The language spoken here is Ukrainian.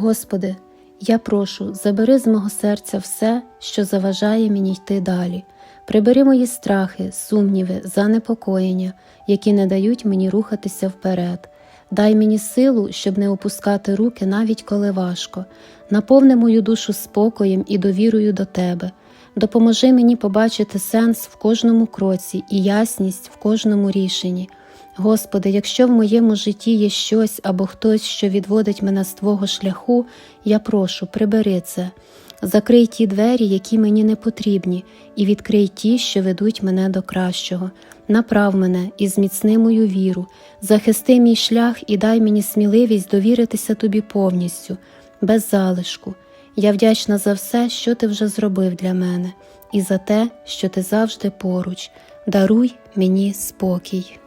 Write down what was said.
Господи, я прошу, забери з мого серця все, що заважає мені йти далі. Прибери мої страхи, сумніви, занепокоєння, які не дають мені рухатися вперед. Дай мені силу, щоб не опускати руки, навіть коли важко. Наповни мою душу спокоєм і довірою до Тебе. Допоможи мені побачити сенс в кожному кроці і ясність в кожному рішенні. Господи, якщо в моєму житті є щось або хтось, що відводить мене з Твого шляху, я прошу, прибери це. Закрий ті двері, які мені не потрібні, і відкрий ті, що ведуть мене до кращого. Направ мене і зміцни мою віру, захисти мій шлях і дай мені сміливість довіритися тобі повністю, без залишку. Я вдячна за все, що ти вже зробив для мене, і за те, що ти завжди поруч. Даруй мені спокій.